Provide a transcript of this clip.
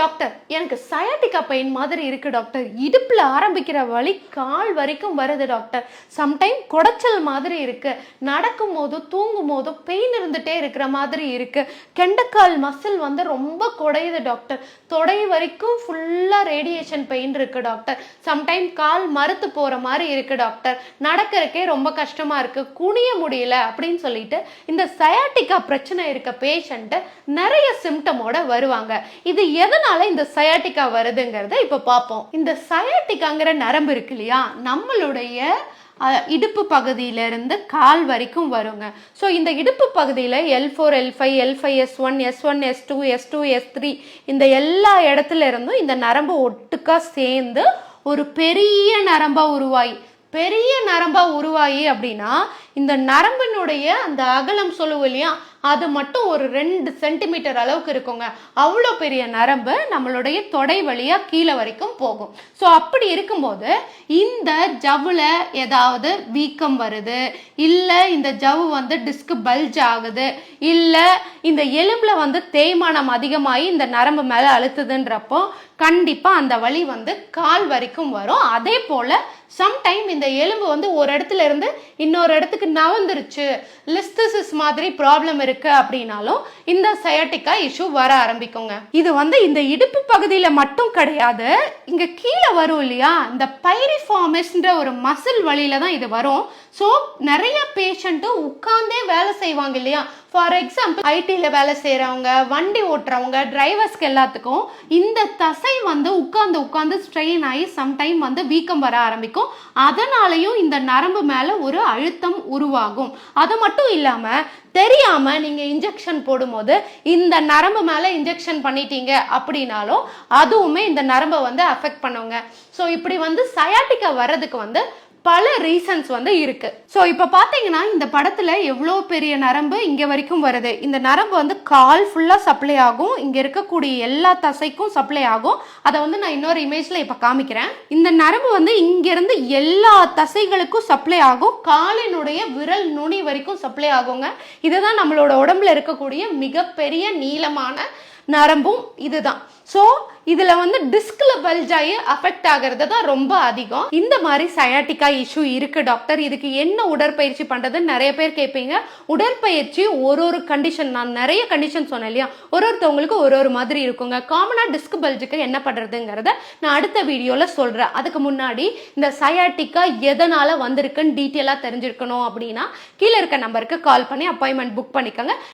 Doctor எனக்கு sciatica pain மாதிரி இருக்கு டாக்டர். இடுப்பில் ஆரம்பிக்கிற வலி கால் வரைக்கும் வருது டாக்டர். சம்டைம் குடைச்சல் மாதிரி இருக்கு. நடக்கும் போது தூங்கும் போதும் பெயின் இருந்துட்டே இருக்கிற மாதிரி இருக்கு. கெண்டக்கால் மசில் வந்து ரொம்ப குடையுது டாக்டர். தொடை வரைக்கும் ஃபுல்லாக ரேடியேஷன் பெயின் இருக்கு டாக்டர். சம்டைம் கால் மறுத்து போகிற மாதிரி இருக்கு டாக்டர். நடக்கிறக்கே ரொம்ப கஷ்டமா இருக்கு. குனிய முடியல அப்படின்னு சொல்லிட்டு இந்த சயாட்டிக்கா பிரச்சனை இருக்க பேஷண்ட்டு நிறைய சிம்டமோட வருவாங்க. இது எதனால இந்த சயாட்டிக்கா வருதுங்கிறத இப்போ பார்ப்போம் இந்த சயாட்டிக்காங்கிற நரம்பு இருக்கு இல்லையா? நம்மளுடைய இடுப்பு பகுதியிலேருந்து கால் வரைக்கும் வருங்க. ஸோ இந்த இடுப்பு பகுதியில் L four L five L five S one S one S two S two S three இந்த எல்லா இடத்துல இருந்தும் இந்த நரம்பு ஒட்டுக்கா சேர்ந்து ஒரு பெரிய நரம்பாக உருவாகி பெரிய நரம்பாக உருவாயி அப்படின்னா இந்த நரம்பினுடைய அந்த அகலம் சொல்லுவோம் இல்லையா அது மட்டும் ஒரு ரெண்டு சென்டிமீட்டர் அளவுக்கு இருக்குங்க. அவ்வளோ பெரிய நரம்பு நம்மளுடைய தொடை வழியாக கீழே வரைக்கும் போகும். ஸோ அப்படி இருக்கும்போது இந்த ஜவ்வில் ஏதாவது வீக்கம் வருது இல்லை இந்த ஜவ்வு வந்து டிஸ்க் பல்ஜ் ஆகுது இல்லை இந்த எலும்பில் வந்து தேய்மானம் அதிகமாகி இந்த நரம்பு மேலே அழுத்துதுன்றப்போ கண்டிப்பாக அந்த வலி வந்து கால் வரைக்கும் வரும். அதே போல் சம்டைம் இந்த எலும்பு வந்து ஒரு இடத்துல இருந்து இன்னொரு இடத்துக்கு நவந்துருச்சு லிஸ்தசிஸ் மாதிரி ப்ராப்ளம் இருக்கு அப்படின்னாலும் இந்த சயாட்டிக்கா இஷ்யூ வர ஆரம்பிக்குங்க. இது வந்து இந்த இடுப்பு பகுதியில் மட்டும் கிடையாது இங்க கீழே வரும் இல்லையா? இந்த பைரிஃபார்மஸ்ன்ற ஒரு மசில் வழியில தான் இது வரும். ஸோ நிறைய பேஷண்ட்டு உட்கார்ந்தே வேலை செய்வாங்க இல்லையா? ஃபார் எக்ஸாம்பிள் ஐடியில் வேலை செய்கிறவங்க வண்டி ஓட்டுறவங்க டிரைவர்ஸ்க்கு எல்லாத்துக்கும் இந்த தசை வந்து உட்காந்து உட்காந்து ஸ்ட்ரெயின் ஆகி சம்டைம் வந்து வீக்கம் வர ஆரம்பிக்கும். அதனாலையும் இந்த நரம்பு மேலே ஒரு அழுத்தம் உருவாகும். அது மட்டும் இல்லாமல் தெரியாம நீங்க இன்ஜெக்ஷன் போடும்போது இந்த நரம்பு மேல இன்ஜெக்ஷன் பண்ணிட்டீங்க அப்படின்னாலும் அதுவுமே இந்த நரம்பை வந்து அஃபெக்ட் பண்ணுங்க. ஸோ இப்படி வந்து சயாட்டிக்கா வர்றதுக்கு வந்து பல ரீசன்ஸ் வந்து இருக்கு. ஸோ இப்போ பார்த்தீங்கன்னா இந்த படத்தில் எவ்வளோ பெரிய நரம்பு இங்கே வரைக்கும் வருது. இந்த நரம்பு வந்து கால் ஃபுல்லாக சப்ளை ஆகும். இங்கே இருக்கக்கூடிய எல்லா தசைக்கும் சப்ளை ஆகும். அதை வந்து நான் இன்னொரு இமேஜில் இப்போ காமிக்கிறேன். இந்த நரம்பு வந்து இங்கேருந்து எல்லா தசைகளுக்கும் சப்ளை ஆகும். காலினுடைய விரல் நுனி வரைக்கும் சப்ளை ஆகுங்க. இதுதான் நம்மளோட உடம்புல இருக்கக்கூடிய மிகப்பெரிய நீளமான நரம்பும் இதுதான். ஸோ இதில் வந்து டிஸ்கில் பல்ஜ் ஆகி அஃபெக்ட் ஆகிறது தான் ரொம்ப அதிகம். இந்த மாதிரி சயாட்டிக்கா இஷ்யூ இருக்கு டாக்டர் இதுக்கு என்ன உடற்பயிற்சி பண்ணுறதுன்னு நிறைய பேர் கேட்பீங்க. உடற்பயிற்சி ஒரு ஒரு கண்டிஷன் நான் நிறைய கண்டிஷன் சொன்னேன் இல்லையா? ஒரு ஒருத்தவங்களுக்கு ஒரு ஒரு மாதிரி இருக்குங்க. காமனாக டிஸ்க் பல்ஜுக்கு என்ன பண்ணுறதுங்கிறத நான் அடுத்த வீடியோவில் சொல்கிறேன் அதுக்கு முன்னாடி இந்த சயாட்டிக்கா எதனால் வந்திருக்குன்னு டீட்டெயிலாக தெரிஞ்சிருக்கணும் அப்படின்னா கீழே இருக்க நம்பருக்கு கால் பண்ணி அப்பாயின்மெண்ட் புக் பண்ணிக்கோங்க.